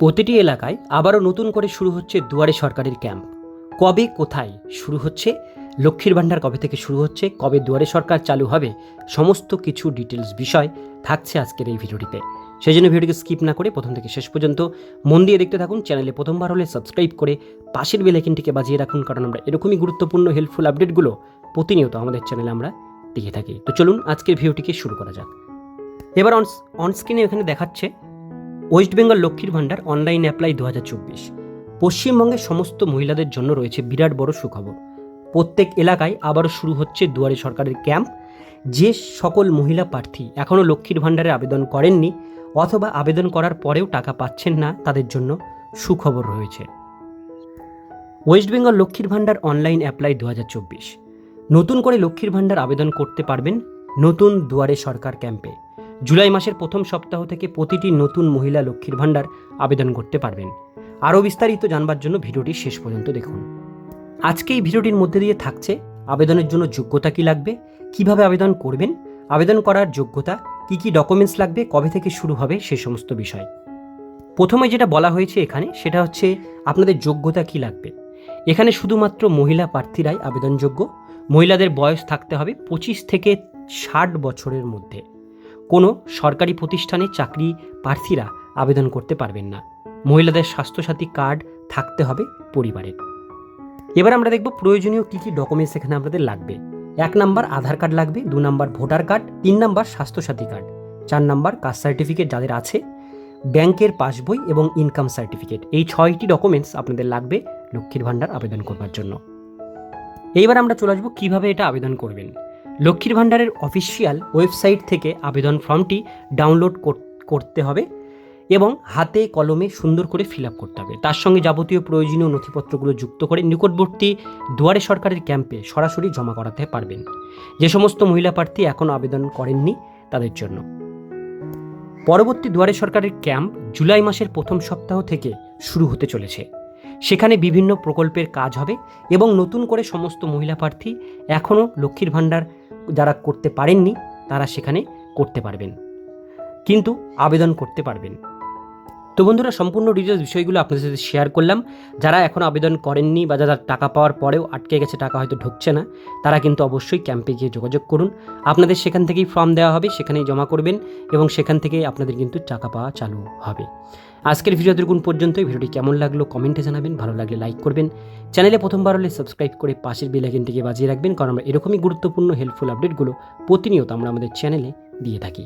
প্রতিটি এলাকায় আবারও নতুন করে শুরু হচ্ছে দুয়ারে সরকারের ক্যাম্প। কবে কোথায় শুরু হচ্ছে? লক্ষ্মীর ভাণ্ডার কবে থেকে শুরু হচ্ছে? কবে দুয়ারে সরকার চালু হবে? সমস্ত কিছু ডিটেলস বিষয় থাকছে আজকের এই ভিডিওটিতে। সেই জন্য ভিডিওটিকে স্কিপ না করে প্রথম থেকে শেষ পর্যন্ত মন দিয়ে দেখতে থাকুন। চ্যানেলে প্রথমবার হলে সাবস্ক্রাইব করে পাশের বেলাইকিনটিকে বাজিয়ে রাখুন, কারণ আমরা এরকমই গুরুত্বপূর্ণ হেল্পফুল আপডেটগুলো প্রতিনিয়ত আমাদের চ্যানেলে আমরা দিয়ে থাকি। তো চলুন আজকের ভিডিওটিকে শুরু করা যাক। এবার অন অনস্ক্রিনে এখানে দেখাচ্ছে ওয়েস্ট বেঙ্গল লক্ষ্মীর ভাণ্ডার অনলাইন অ্যাপ্লাই দু হাজার চব্বিশ। পশ্চিমবঙ্গের সমস্ত মহিলাদের জন্য রয়েছে বিরাট বড় সুখবর। প্রত্যেক এলাকায় আবারও শুরু হচ্ছে দুয়ারে সরকারের ক্যাম্প। যে সকল মহিলা প্রার্থী এখনও লক্ষ্মীর ভাণ্ডারে আবেদন করেননি অথবা আবেদন করার পরেও টাকা পাচ্ছেন না, তাদের জন্য সুখবর রয়েছে। ওয়েস্ট বেঙ্গল লক্ষ্মীর ভাণ্ডার অনলাইন অ্যাপ্লাই দু হাজার চব্বিশ। নতুন করে লক্ষ্মীর ভাণ্ডার আবেদন করতে পারবেন নতুন দুয়ারে সরকার ক্যাম্পে। জুলাই মাসের প্রথম সপ্তাহ থেকে প্রতিটি নতুন মহিলা লক্ষ্মীর ভাণ্ডার আবেদন করতে পারবেন। আরও বিস্তারিত জানবার জন্য ভিডিওটি শেষ পর্যন্ত দেখুন। আজকে এই ভিডিওটির মধ্যে দিয়ে থাকছে, আবেদনের জন্য যোগ্যতা কি লাগবে, কীভাবে আবেদন করবেন, আবেদন করার যোগ্যতা, কি কি ডকুমেন্টস লাগবে, কবে থেকে শুরু হবে, সে সমস্ত বিষয়। প্রথমে যেটা বলা হয়েছে এখানে, সেটা হচ্ছে আপনাদের যোগ্যতা কি লাগবে। এখানে শুধুমাত্র মহিলা প্রার্থীরাই আবেদনযোগ্য, মহিলাদের বয়স থাকতে হবে পঁচিশ থেকে ষাট বছরের মধ্যে। কোনো সরকারি প্রতিষ্ঠানে চাকরি প্রার্থীরা আবেদন করতে পারবেন না। মহিলাদের স্বাস্থ্যসাথী কার্ড থাকতে হবে পরিবারের। এবার আমরা দেখব প্রয়োজনীয় কী কী ডকুমেন্টস এখানে আপনাদের লাগবে। এক নাম্বার আধার কার্ড লাগবে, দু নাম্বার ভোটার কার্ড, তিন নাম্বার স্বাস্থ্যসাথী কার্ড, চার নাম্বার কাস্ট সার্টিফিকেট যাদের আছে, ব্যাংকের পাসবই এবং ইনকাম সার্টিফিকেট। এই ছয়টি ডকুমেন্টস আপনাদের লাগবে লক্ষ্মীর ভাণ্ডার আবেদন করবার জন্য। এইবার আমরা চলে আসব কীভাবে এটা আবেদন করবেন। লক্ষ্মীর ভাণ্ডারের অফিসিয়াল ওয়েবসাইট থেকে আবেদন ফর্মটি ডাউনলোড করতে হবে এবং হাতে কলমে সুন্দর করে ফিল আপ করতে হবে। তার সঙ্গে যাবতীয় প্রয়োজনীয় নথিপত্রগুলো যুক্ত করে নিকটবর্তী দুয়ারে সরকারের ক্যাম্পে সরাসরি জমা করাতে পারবেন। যে সমস্ত মহিলা প্রার্থী এখনও আবেদন করেননি তাদের জন্য। পরবর্তী দুয়ারে সরকারের ক্যাম্প জুলাই মাসের প্রথম সপ্তাহ থেকে শুরু হতে চলেছে। সেখানে বিভিন্ন প্রকল্পের কাজ হবে এবং নতুন করে সমস্ত মহিলা প্রার্থী এখনও লক্ষ্মীর ভাণ্ডার যারা করতে পারেননি তারা সেখানে করতে পারবেন। কিন্তু আবেদন করতে পারবেন। তো বন্ধুরা, সম্পূর্ণ ডিটেলস বিষয়গুলো আপনাদের সাথে শেয়ার করলাম। যারা এখন আবেদন করেননি বা যারা টাকা পাওয়ার পরেও আটকে গেছে, টাকা হয়তো ঢুকছে না, তারা কিন্তু অবশ্যই ক্যাম্পে গিয়ে যোগাযোগ করুন। আপনাদের সেখান থেকেই ফর্ম দেওয়া হবে, সেখানেই জমা করবেন এবং সেখান থেকেই আপনাদের কিন্তু টাকা পাওয়া চালু হবে। আজকের ভিডিও দেখুন পর্যন্ত ভিডিওটি কেমন লাগল কমেন্টে জানাবেন, ভালো লাগলে লাইক করবেন। চ্যানেলে প্রথমবার হলে সাবস্ক্রাইব করে পাশের বেল আইকনটিকে বাজিয়ে রাখবেন, কারণ আমরা এরকমই গুরুত্বপূর্ণ হেল্পফুল আপডেটগুলো প্রতিনিয়ত আমরা আমাদের চ্যানেলে দিয়ে থাকি।